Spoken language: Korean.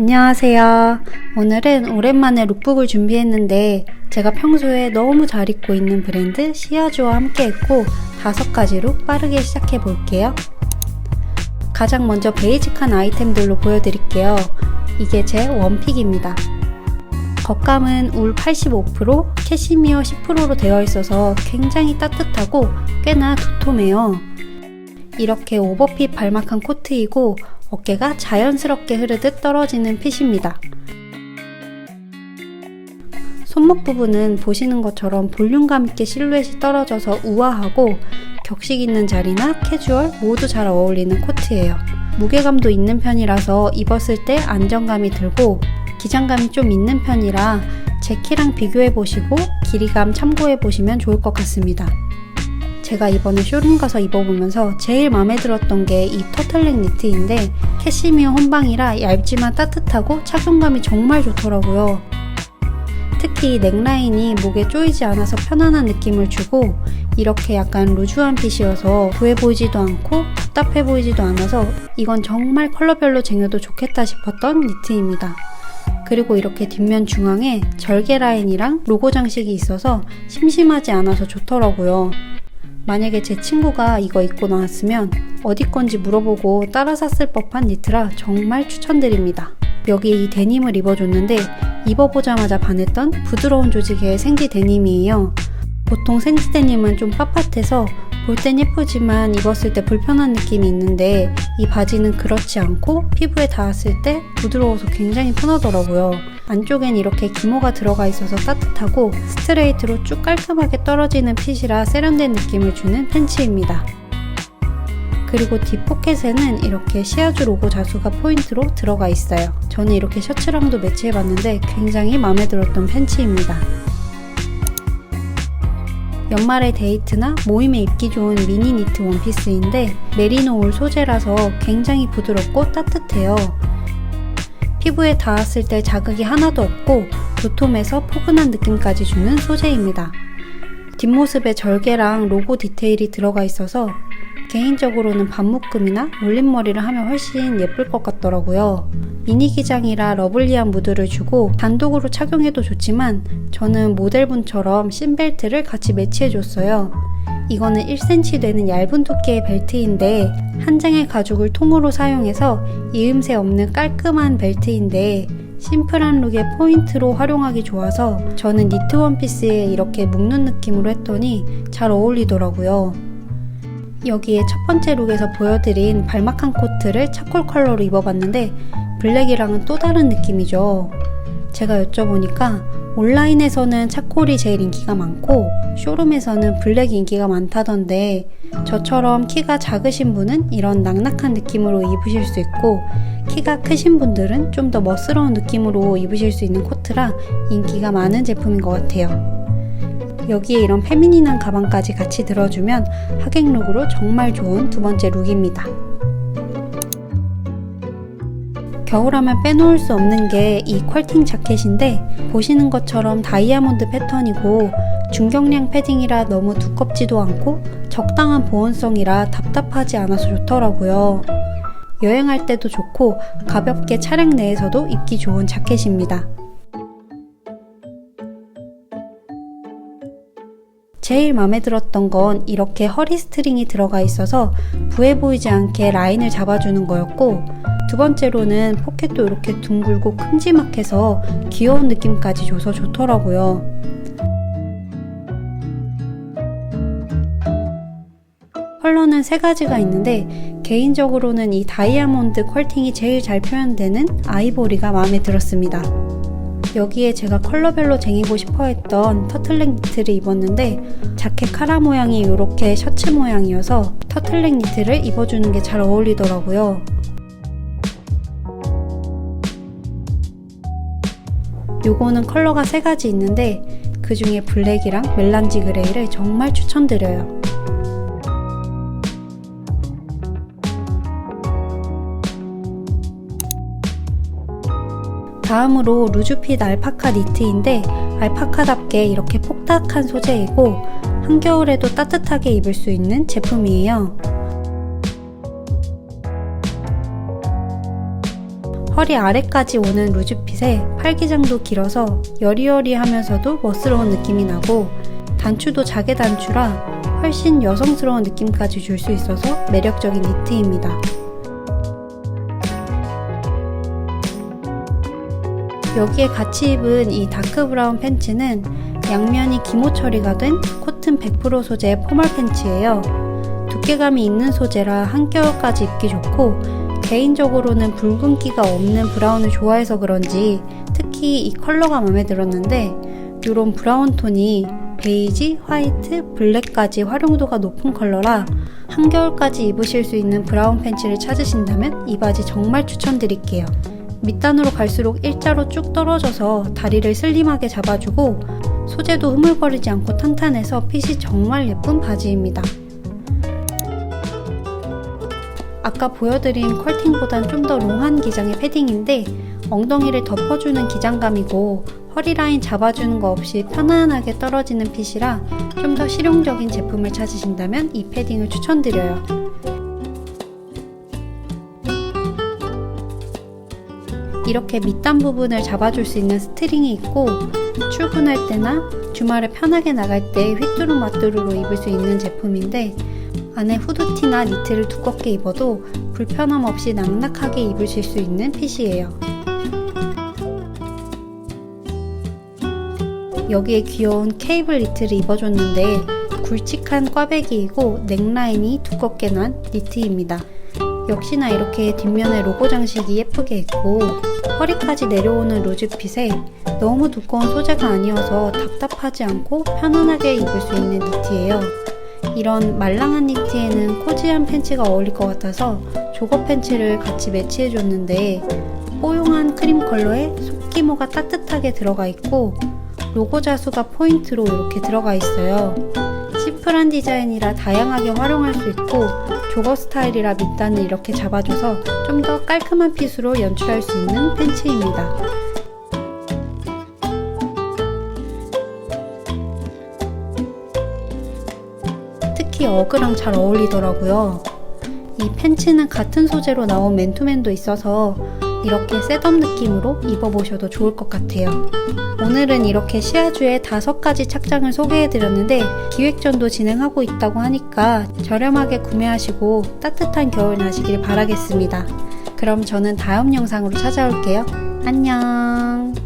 안녕하세요. 오늘은 오랜만에 룩북을 준비했는데 제가 평소에 너무 잘 입고 있는 브랜드 시아주와 함께 했고 다섯 가지 룩 빠르게 시작해 볼게요. 가장 먼저 베이직한 아이템들로 보여드릴게요. 이게 제 원픽입니다. 겉감은 울 85%, 캐시미어 10%로 되어 있어서 굉장히 따뜻하고 꽤나 도톰해요. 이렇게 오버핏 발막한 코트이고 어깨가 자연스럽게 흐르듯 떨어지는 핏입니다. 손목 부분은 보시는 것처럼 볼륨감 있게 실루엣이 떨어져서 우아하고 격식 있는 자리나 캐주얼 모두 잘 어울리는 코트예요. 무게감도 있는 편이라서 입었을 때 안정감이 들고 기장감이 좀 있는 편이라 제 키랑 비교해 보시고 길이감 참고해 보시면 좋을 것 같습니다. 제가 이번에 쇼룸 가서 입어보면서 제일 마음에 들었던 게 이 터틀넥 니트인데 캐시미어 혼방이라 얇지만 따뜻하고 착용감이 정말 좋더라고요. 특히 넥라인이 목에 조이지 않아서 편안한 느낌을 주고 이렇게 약간 루즈한 핏이어서 부해 보이지도 않고 답답해 보이지도 않아서 이건 정말 컬러별로 쟁여도 좋겠다 싶었던 니트입니다. 그리고 이렇게 뒷면 중앙에 절개 라인이랑 로고 장식이 있어서 심심하지 않아서 좋더라고요. 만약에 제 친구가 이거 입고 나왔으면 어디 건지 물어보고 따라 샀을 법한 니트라 정말 추천드립니다. 여기 이 데님을 입어줬는데 입어보자마자 반했던 부드러운 조직의 생지 데님이에요. 보통 생지 데님은 좀 빳빳해서 볼 땐 예쁘지만 입었을 때 불편한 느낌이 있는데 이 바지는 그렇지 않고 피부에 닿았을 때 부드러워서 굉장히 편하더라고요. 안쪽엔 이렇게 기모가 들어가 있어서 따뜻하고 스트레이트로 쭉 깔끔하게 떨어지는 핏이라 세련된 느낌을 주는 팬츠입니다. 그리고 뒷포켓에는 이렇게 시아주 로고 자수가 포인트로 들어가 있어요. 저는 이렇게 셔츠랑도 매치해봤는데 굉장히 마음에 들었던 팬츠입니다. 연말에 데이트나 모임에 입기 좋은 미니 니트 원피스인데 메리노 울 소재라서 굉장히 부드럽고 따뜻해요. 피부에 닿았을 때 자극이 하나도 없고 도톰해서 포근한 느낌까지 주는 소재입니다. 뒷모습에 절개랑 로고 디테일이 들어가 있어서 개인적으로는 반묶음이나 올림머리를 하면 훨씬 예쁠 것 같더라고요. 미니 기장이라 러블리한 무드를 주고 단독으로 착용해도 좋지만 저는 모델분처럼 신벨트를 같이 매치해줬어요. 이거는 1cm 되는 얇은 두께의 벨트인데 한 장의 가죽을 통으로 사용해서 이음새 없는 깔끔한 벨트인데 심플한 룩의 포인트로 활용하기 좋아서 저는 니트 원피스에 이렇게 묶는 느낌으로 했더니 잘 어울리더라고요. 여기에 첫 번째 룩에서 보여드린 발막한 코트를 차콜 컬러로 입어봤는데 블랙이랑은 또 다른 느낌이죠. 제가 여쭤보니까 온라인에서는 차콜이 제일 인기가 많고 쇼룸에서는 블랙이 인기가 많다던데 저처럼 키가 작으신 분은 이런 낙낙한 느낌으로 입으실 수 있고 키가 크신 분들은 좀 더 멋스러운 느낌으로 입으실 수 있는 코트라 인기가 많은 제품인 것 같아요. 여기에 이런 페미닌한 가방까지 같이 들어주면 하객룩으로 정말 좋은 두 번째 룩입니다. 겨울하면 빼놓을 수 없는 게 이 퀄팅 자켓인데 보시는 것처럼 다이아몬드 패턴이고 중경량 패딩이라 너무 두껍지도 않고 적당한 보온성이라 답답하지 않아서 좋더라고요. 여행할 때도 좋고 가볍게 차량 내에서도 입기 좋은 자켓입니다. 제일 마음에 들었던 건 이렇게 허리 스트링이 들어가 있어서 부해 보이지 않게 라인을 잡아주는 거였고 두 번째로는 포켓도 이렇게 둥글고 큼지막해서 귀여운 느낌까지 줘서 좋더라고요. 컬러는 세 가지가 있는데 개인적으로는 이 다이아몬드 컬팅이 제일 잘 표현되는 아이보리가 마음에 들었습니다. 여기에 제가 컬러별로 쟁이고 싶어 했던 터틀넥 니트를 입었는데 자켓 카라 모양이 이렇게 셔츠 모양이어서 터틀넥 니트를 입어주는 게 잘 어울리더라고요. 요거는 컬러가 세 가지 있는데 그 중에 블랙이랑 멜란지 그레이를 정말 추천드려요. 다음으로 루즈핏 알파카 니트인데 알파카답게 이렇게 폭닥한 소재이고 한겨울에도 따뜻하게 입을 수 있는 제품이에요. 허리 아래까지 오는 루즈핏에 팔기장도 길어서 여리여리하면서도 멋스러운 느낌이 나고 단추도 자개 단추라 훨씬 여성스러운 느낌까지 줄 수 있어서 매력적인 니트입니다. 여기에 같이 입은 이 다크 브라운 팬츠는 양면이 기모 처리가 된 코튼 100% 소재 포멀 팬츠예요. 두께감이 있는 소재라 한겨울까지 입기 좋고 개인적으로는 붉은기가 없는 브라운을 좋아해서 그런지 특히 이 컬러가 마음에 들었는데 이런 브라운 톤이 베이지, 화이트, 블랙까지 활용도가 높은 컬러라 한겨울까지 입으실 수 있는 브라운 팬츠를 찾으신다면 이 바지 정말 추천드릴게요. 밑단으로 갈수록 일자로 쭉 떨어져서 다리를 슬림하게 잡아주고 소재도 흐물거리지 않고 탄탄해서 핏이 정말 예쁜 바지입니다. 아까 보여드린 컬팅보단 좀 더 롱한 기장의 패딩인데 엉덩이를 덮어주는 기장감이고 허리 라인 잡아주는 거 없이 편안하게 떨어지는 핏이라 좀 더 실용적인 제품을 찾으신다면 이 패딩을 추천드려요. 이렇게 밑단 부분을 잡아줄 수 있는 스트링이 있고 출근할 때나 주말에 편하게 나갈 때 휘뚜루 마뚜루로 입을 수 있는 제품인데 안에 후드티나 니트를 두껍게 입어도 불편함 없이 낙낙하게 입으실 수 있는 핏이에요. 여기에 귀여운 케이블 니트를 입어줬는데 굵직한 꽈배기이고 넥라인이 두껍게 난 니트입니다. 역시나 이렇게 뒷면에 로고 장식이 예쁘게 있고 허리까지 내려오는 루즈핏에 너무 두꺼운 소재가 아니어서 답답하지 않고 편안하게 입을 수 있는 니트예요. 이런 말랑한 니트에는 코지한 팬츠가 어울릴 것 같아서 조거 팬츠를 같이 매치해줬는데 뽀용한 크림 컬러에 속기모가 따뜻하게 들어가 있고 로고 자수가 포인트로 이렇게 들어가 있어요. 심플한 디자인이라 다양하게 활용할 수 있고 조거 스타일이라 밑단을 이렇게 잡아줘서 좀 더 깔끔한 핏으로 연출할 수 있는 팬츠입니다. 특히 어그랑 잘 어울리더라고요. 이 팬츠는 같은 소재로 나온 맨투맨도 있어서 이렇게 셋업 느낌으로 입어보셔도 좋을 것 같아요. 오늘은 이렇게 시아주의 다섯 가지 착장을 소개해드렸는데 기획전도 진행하고 있다고 하니까 저렴하게 구매하시고 따뜻한 겨울 나시길 바라겠습니다. 그럼 저는 다음 영상으로 찾아올게요. 안녕!